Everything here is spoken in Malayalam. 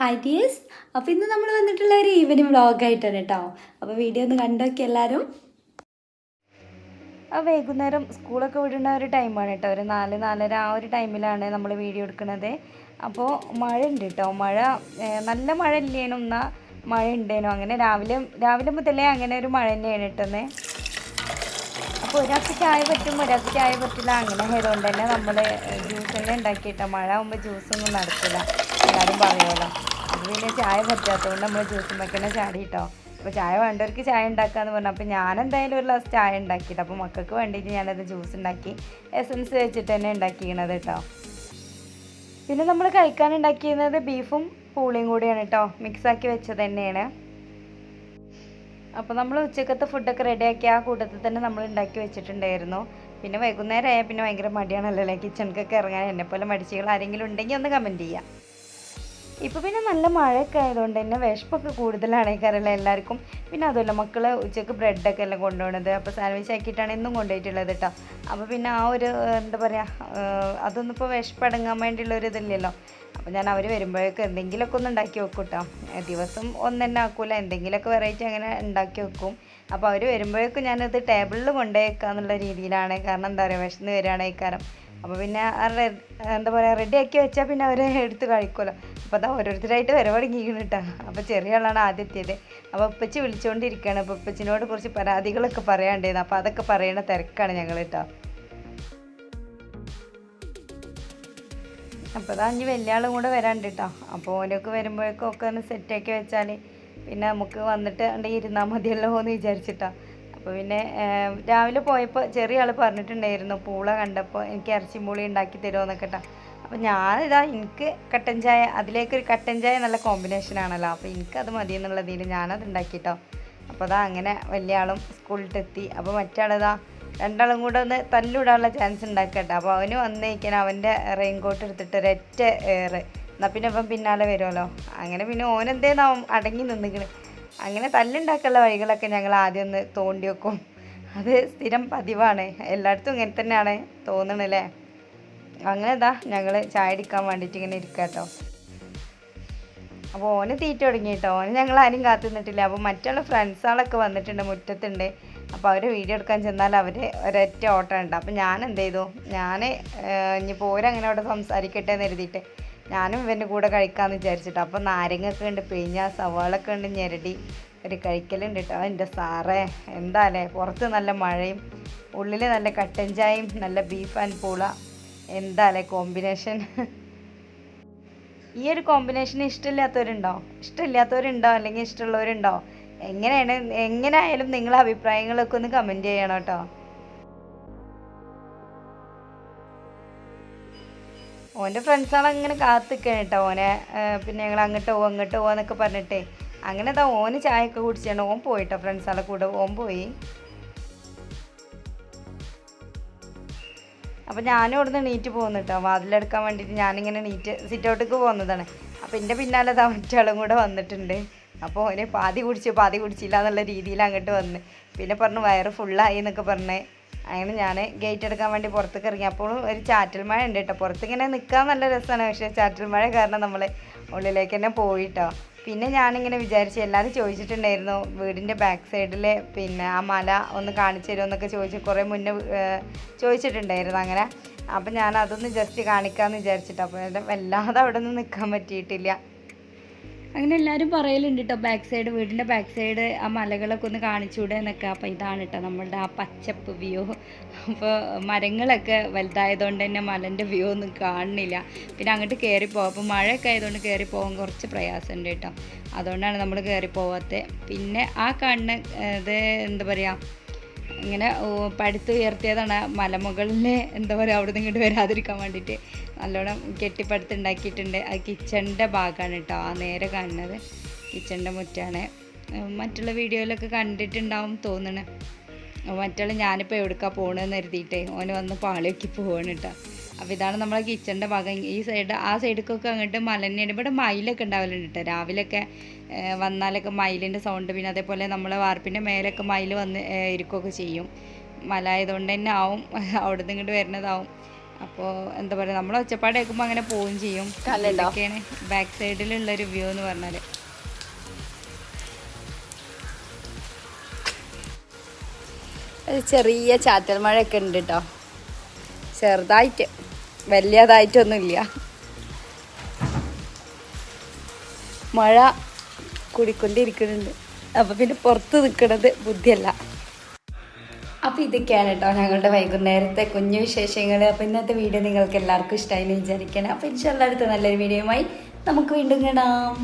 ഹായ് ഡിയേഴ്സ് അപ്പോൾ ഇന്ന് നമ്മൾ വന്നിട്ടുള്ള ഒരു ഈവനിങ് വ്ളോഗായിട്ടാണ് കേട്ടോ. അപ്പോൾ വീഡിയോ ഒന്ന് കണ്ടോക്കി എല്ലാവരും ആ വൈകുന്നേരം സ്കൂളൊക്കെ വിടുന്ന ഒരു ടൈമാണ് കേട്ടോ. ഒരു നാല് നാലര ആ ഒരു ടൈമിലാണ് നമ്മൾ വീഡിയോ എടുക്കുന്നത് അപ്പോൾ മഴ ഉണ്ട് കേട്ടോ. മഴ നല്ല മഴ ഇല്ലേനും. എന്നാൽ മഴ ഉണ്ടേനോ അങ്ങനെ രാവിലെ രാവിലെ മുതലേ അങ്ങനെ ഒരു മഴ തന്നെയാണ് കിട്ടുന്നത് അപ്പോൾ ഒരാൾക്ക് ചായ പറ്റും ഒരാൾക്ക് ചായ പറ്റില്ല. അങ്ങനെ ആയതുകൊണ്ട് തന്നെ നമ്മൾ ജ്യൂസ് തന്നെ ഉണ്ടാക്കിയിട്ടോ. മഴ ആകുമ്പോൾ ജ്യൂസൊന്നും നടക്കില്ല എല്ലാവരും പറയുമല്ലോ പിന്നെ ചായ പറ്റാത്തതുകൊണ്ട് നമ്മൾ ജ്യൂസ് വെക്കണ ചാടി കേട്ടോ അപ്പോൾ ചായ വേണ്ടവർക്ക് ചായ ഉണ്ടാക്കാമെന്ന് പറഞ്ഞു. അപ്പോൾ ഞാൻ എന്തായാലും ഒരു ഗ്ലാസ് ചായ ഉണ്ടാക്കിയിട്ട്. അപ്പോൾ മക്കൾക്ക് വേണ്ടിയിട്ട് ഞാനത് ജ്യൂസ് ഉണ്ടാക്കി എസൻസ് വെച്ചിട്ട് തന്നെ ഉണ്ടാക്കിയത് കേട്ടോ പിന്നെ നമ്മൾ കഴിക്കാൻ ഉണ്ടാക്കിയിരുന്നത് ബീഫും പൂളിയും കൂടിയാണ് കേട്ടോ മിക്സാക്കി വെച്ചത് തന്നെയാണ്. അപ്പോൾ നമ്മൾ ഉച്ചക്കത്തെ ഫുഡൊക്കെ റെഡിയാക്കി ആ കൂട്ടത്തിൽ തന്നെ നമ്മൾ ഉണ്ടാക്കി വെച്ചിട്ടുണ്ടായിരുന്നു. പിന്നെ വൈകുന്നേരം ആയാൽ പിന്നെ ഭയങ്കര മടിയാണല്ലോ അല്ലേ? കിച്ചണിക്കൊക്കെ ഇറങ്ങാൻ. എന്നെപ്പോലെ പോലെ മടിച്ചുകൾ ആരെങ്കിലും ഉണ്ടെങ്കിൽ ഒന്ന് കമന്റ് ചെയ്യാം. ഇപ്പോൾ പിന്നെ നല്ല മഴയൊക്കെ ആയതുകൊണ്ട് തന്നെ വിശപ്പൊക്കെ കൂടുതലാണ് കയറില്ല എല്ലാവർക്കും. പിന്നെ അതുമല്ല മക്കൾ ഉച്ചയ്ക്ക് ബ്രെഡൊക്കെ എല്ലാം കൊണ്ടുപോകുന്നത് അപ്പോൾ സാൻഡ്വിച്ച് ആക്കിയിട്ടാണ് എന്നും കൊണ്ടുപോയിട്ടുള്ളത് കേട്ടോ അപ്പോൾ പിന്നെ ആ ഒരു എന്താ പറയുക അതൊന്നും ഇപ്പോൾ വിശപ്പടങ്ങാൻ വേണ്ടിയുള്ള ഒരു ഇതില്ലല്ലോ. അപ്പോൾ ഞാൻ അവർ വരുമ്പോഴേക്കും എന്തെങ്കിലുമൊക്കെ ഒന്ന് ഉണ്ടാക്കി വെക്കും കേട്ടോ ദിവസം ഒന്നും തന്നെ ആക്കൂല. എന്തെങ്കിലുമൊക്കെ വെറൈറ്റി അങ്ങനെ ഉണ്ടാക്കി വെക്കും. അപ്പോൾ അവർ വരുമ്പോഴേക്കും ഞാനത് ടേബിളിൽ കൊണ്ടുപോയേക്കാന്നുള്ള രീതിയിലാണ്. കാരണം എന്താ പറയുക വിശന്ന് വരികയാണ് കാരണം അപ്പോൾ പിന്നെ എന്താ പറയുക റെഡിയാക്കി വെച്ചാൽ പിന്നെ അവർ എടുത്ത് കഴിക്കുമല്ലോ. അപ്പോൾ അതാ ഓരോരുത്തരായിട്ട് വരവ് തുടങ്ങിയിരിക്കുന്നു കേട്ടോ അപ്പോൾ ചെറിയ ആളാണ് ആദ്യം എത്തിയത് അപ്പോൾ ഉപ്പച്ചി വിളിച്ചുകൊണ്ടിരിക്കുകയാണ് അപ്പോൾ ഉപ്പച്ചിനോട് കുറച്ച് പരാതികളൊക്കെ പറയാണ്ടായിരുന്നു അപ്പോൾ അതൊക്കെ പറയണ തിരക്കാണ് ഞങ്ങൾ കേട്ടോ അപ്പോൾ അതാ ഇനി വലിയ ആളും കൂടെ വരാണ്ട് കേട്ടോ അപ്പോൾ ഓനൊക്കെ വരുമ്പോഴേക്കും ഒക്കെ ഒന്ന് സെറ്റാക്കി വെച്ചാൽ പിന്നെ നമുക്ക് വന്നിട്ട് അണ്ടെങ്കിൽ ഇരുന്നാൽ മതിയല്ലോ എന്ന് വിചാരിച്ചിട്ടാ. അപ്പോൾ പിന്നെ രാവിലെ പോയപ്പോൾ ചെറിയ ആൾ പറഞ്ഞിട്ടുണ്ടായിരുന്നു. പൂള കണ്ടപ്പോൾ എനിക്ക് ഇറച്ചിമൂളി ഉണ്ടാക്കി തരുമോ എന്നൊക്കെ കേട്ടോ അപ്പോൾ ഞാനിതാ എനിക്ക് കട്ടൻ ചായ അതിലേക്കൊരു കട്ടൻ ചായ നല്ല കോമ്പിനേഷൻ ആണല്ലോ. അപ്പോൾ എനിക്കത് മതി എന്നുള്ളതിൽ ഞാനത് ഉണ്ടാക്കിട്ടോ. അപ്പോൾ അതാ അങ്ങനെ വലിയ ആളും സ്കൂളിലെത്തി. അപ്പോൾ മറ്റാളിതാ രണ്ടാളും കൂടെ ഒന്ന് തല്ലിവിടാനുള്ള ചാൻസ് ഉണ്ടാക്കട്ടെ. അപ്പോൾ അവന് വന്നേക്കാൻ അവന്റെ റെയിൻ കോട്ട് എടുത്തിട്ട് ഒരൊറ്റ ഏറ്. എന്നാൽ പിന്നെ അവൻ പിന്നാലെ വരുമല്ലോ അങ്ങനെ പിന്നെ ഓനെന്തേന്നാവും അടങ്ങി നിന്നിക്കണ്. അങ്ങനെ തല്ലുണ്ടാക്കാനുള്ള വഴികളൊക്കെ ഞങ്ങൾ ആദ്യം ഒന്ന് തോണ്ടി വെക്കും. അത് സ്ഥിരം പതിവാണ്. എല്ലായിടത്തും ഇങ്ങനെ തന്നെയാണ് തോന്നണല്ലേ അങ്ങനെ ഇതാ ഞങ്ങൾ ചായ അടിക്കാൻ വേണ്ടിയിട്ട് ഇങ്ങനെ ഇരിക്കുക കേട്ടോ അപ്പോൾ ഓന് തീറ്റ തുടങ്ങി കേട്ടോ ഓന് ഞങ്ങൾ ആരും കാത്തു നിന്നിട്ടില്ല. അപ്പോൾ മറ്റുള്ള ഫ്രണ്ട്സുകളൊക്കെ വന്നിട്ടുണ്ട് മുറ്റത്തുണ്ട്. അപ്പോൾ അവർ വീഡിയോ എടുക്കാൻ ചെന്നാൽ അവർ ഒരൊറ്റ ഓട്ടം ഉണ്ട്. അപ്പോൾ ഞാൻ എന്ത് ചെയ്തു ഞാൻ ഇനി പോരങ്ങനെ അവിടെ സംസാരിക്കട്ടെ എന്ന് എഴുതിയിട്ട് ഞാനും ഇവന്റെ കൂടെ കഴിക്കാമെന്ന് വിചാരിച്ചിട്ട്. അപ്പോൾ നാരങ്ങയൊക്കെ ഉണ്ട് പിഴിഞ്ഞ സവാളൊക്കെ ഉണ്ട് ഞെരടി. ഒരു കഴിക്കലുണ്ട് കേട്ടോ എന്റെ സാറേ? എന്താ അല്ലേ? പുറത്ത് നല്ല മഴയും ഉള്ളിൽ നല്ല കട്ടൻ ചായയും നല്ല ബീഫ് ആൻഡ് പൂള. എന്താല്ലേ കോമ്പിനേഷൻ ഈ ഒരു കോമ്പിനേഷൻ ഇഷ്ടമില്ലാത്തവരുണ്ടോ? ഇഷ്ടമില്ലാത്തവരുണ്ടോ? അല്ലെങ്കിൽ ഇഷ്ടമുള്ളവരുണ്ടോ? എങ്ങനെയാണ് എങ്ങനെയായാലും നിങ്ങളെ അഭിപ്രായങ്ങളൊക്കെ ഒന്ന് കമന്റ് ചെയ്യണം കേട്ടോ. ഓന്റെ ഫ്രണ്ട്സാണ് അങ്ങനെ കാത്തിക്കണം കേട്ടോ ഓനെ പിന്നെ ഞങ്ങൾ അങ്ങോട്ട് പോകും അങ്ങോട്ട് പോവാന്നൊക്കെ പറഞ്ഞിട്ടേ. അങ്ങനെ ദാ ഓന് ചായയൊക്കെ കുടിച്ചാണ് ഓൻ പോയിട്ടോ ഫ്രണ്ട്സാളെ കൂടെ. ഓൻ പോയി. അപ്പോൾ ഞാനും ഇവിടുന്ന് നീറ്റ് പോകുന്നു കേട്ടോ വാതിലെടുക്കാൻ വേണ്ടിയിട്ട് ഞാനിങ്ങനെ നീറ്റ് സിറ്റൗട്ടേക്ക് പോകുന്നതാണ്. അപ്പോൾ എന്റെ പിന്നാലെ മറ്റാളും കൂടെ വന്നിട്ടുണ്ട്. അപ്പോൾ ഓന് പാതി കുടിച്ചു പാതി കുടിച്ചില്ല എന്നുള്ള രീതിയിൽ അങ്ങോട്ട് വന്ന്. പിന്നെ പറഞ്ഞു വയറ് ഫുള്ളായി എന്നൊക്കെ പറഞ്ഞ്. അങ്ങനെ ഞാൻ ഗേറ്റ് എടുക്കാൻ വേണ്ടി പുറത്തേക്ക് ഇറങ്ങി. അപ്പോഴും ഒരു ചാറ്റൽ മഴ ഉണ്ട് കേട്ടോ പുറത്തിങ്ങനെ നിൽക്കാൻ നല്ല രസമാണ് പക്ഷേ ചാറ്റൽ മഴ കാരണം നമ്മൾ ഉള്ളിലേക്ക് തന്നെ പോയിട്ടോ പിന്നെ ഞാനിങ്ങനെ വിചാരിച്ചു എല്ലാവരും ചോദിച്ചിട്ടുണ്ടായിരുന്നു വീടിന്റെ ബാക്ക് സൈഡിൽ പിന്നെ ആ മല ഒന്ന് കാണിച്ചു തരുമോ എന്നൊക്കെ ചോദിച്ച് കുറേ മുന്നേ ചോദിച്ചിട്ടുണ്ടായിരുന്നു അങ്ങനെ. അപ്പം ഞാൻ അതൊന്ന് ജസ്റ്റ് കാണിക്കാമെന്ന് വിചാരിച്ചിട്ട് അപ്പോൾ വല്ലാതെ അവിടെ നിന്ന് നിൽക്കാൻ പറ്റിയിട്ടില്ല. അങ്ങനെ എല്ലാവരും പറയലുണ്ട് കേട്ടോ ബാക്ക് സൈഡ് വീടിന്റെ ബാക്ക് സൈഡ് ആ മലകളൊക്കെ ഒന്ന് കാണിച്ചുകൂടെ എന്നൊക്കെ. അപ്പോൾ ഇതാണ് കേട്ടോ നമ്മളുടെ ആ പച്ചപ്പ് വ്യൂ അപ്പോൾ മരങ്ങളൊക്കെ വലുതായതുകൊണ്ട് തന്നെ മലന്റെ വ്യൂ ഒന്നും കാണുന്നില്ല. പിന്നെ അങ്ങോട്ട് കയറി അപ്പോൾ മഴയൊക്കെ ആയതുകൊണ്ട് കയറി പോകാൻ കുറച്ച് പ്രയാസമുണ്ട് കേട്ടോ അതുകൊണ്ടാണ് നമ്മൾ കയറി പിന്നെ ആ ഏഹ്, ഇത് എന്താ പറയുക ഇങ്ങനെ പടുത്തുയർത്തിയതാണ് മലമുകളിലെ എന്താ പറയുക അവിടെ നിന്ന് ഇങ്ങോട്ട് വരാതിരിക്കാൻ വേണ്ടിയിട്ട്. നല്ലോണം കെട്ടിപ്പടുത്ത് ഉണ്ടാക്കിയിട്ടുണ്ട്. അത് കിച്ചണിന്റെ ഭാഗമാണ് കേട്ടോ. ആ നേരെ കാണുന്നത് കിച്ചണിന്റെ മുറ്റാണ്. മറ്റുള്ള വീഡിയോയിലൊക്കെ കണ്ടിട്ടുണ്ടാവും തോന്നണേ. മറ്റുള്ള ഞാനിപ്പോൾ എവിടേക്കാണ് പോകണമെന്ന് കരുതിയിട്ടേ ഓന് വന്ന് പാളിയൊക്കെ പോവാണ് കേട്ടോ. അപ്പോൾ ഇതാണ് നമ്മളെ കിച്ചണിന്റെ ഭാഗം. ഈ സൈഡ് ആ സൈഡിലേക്കൊക്കെ അങ്ങോട്ട് മലന്നെയാണ് ഇവിടെ മയിലൊക്കെ ഉണ്ടാവലുണ്ട് കേട്ടോ രാവിലെയൊക്കെ വന്നാലൊക്കെ മയിലിന്റെ സൗണ്ട് പിന്നെ അതേപോലെ നമ്മളെ വാർപ്പിന്റെ മേലൊക്കെ മയിൽ വന്ന് ഇരിക്കുകയൊക്കെ ചെയ്യും. മല ആയതുകൊണ്ട് തന്നെ ആവും. അവിടെ നിന്ന് ഇങ്ങോട്ട് വരുന്നതാവും. അപ്പോൾ എന്താ പറയുക നമ്മൾ ഒച്ചപ്പാട് കേൾക്കുമ്പോൾ അങ്ങനെ പോവുകയും ചെയ്യും? ഇതൊക്കെയാണ് ബാക്ക് സൈഡിലുള്ളൊരു വ്യൂ എന്ന് പറഞ്ഞാൽ ഒരു ചെറിയ ചാറ്റൽ മഴയൊക്കെ ഉണ്ട് കേട്ടോ ചെറുതായിട്ട്. വലിയതായിട്ടൊന്നുമില്ല. മഴ കൂടിക്കൊണ്ടിരിക്കുന്നുണ്ട്. അപ്പോൾ പിന്നെ പുറത്ത് നിൽക്കുന്നത് ബുദ്ധിയല്ല. അപ്പോൾ ഇതൊക്കെയാണ് കേട്ടോ ഞങ്ങളുടെ വൈകുന്നേരത്തെ കുഞ്ഞു വിശേഷങ്ങൾ അപ്പോൾ ഇന്നത്തെ വീഡിയോ നിങ്ങൾക്ക് എല്ലാവർക്കും ഇഷ്ടമായി വിചാരിക്കണം. അപ്പോൾ ഇൻഷാല്ല നല്ലൊരു വീഡിയോയുമായി നമുക്ക് വീണ്ടും കാണാം.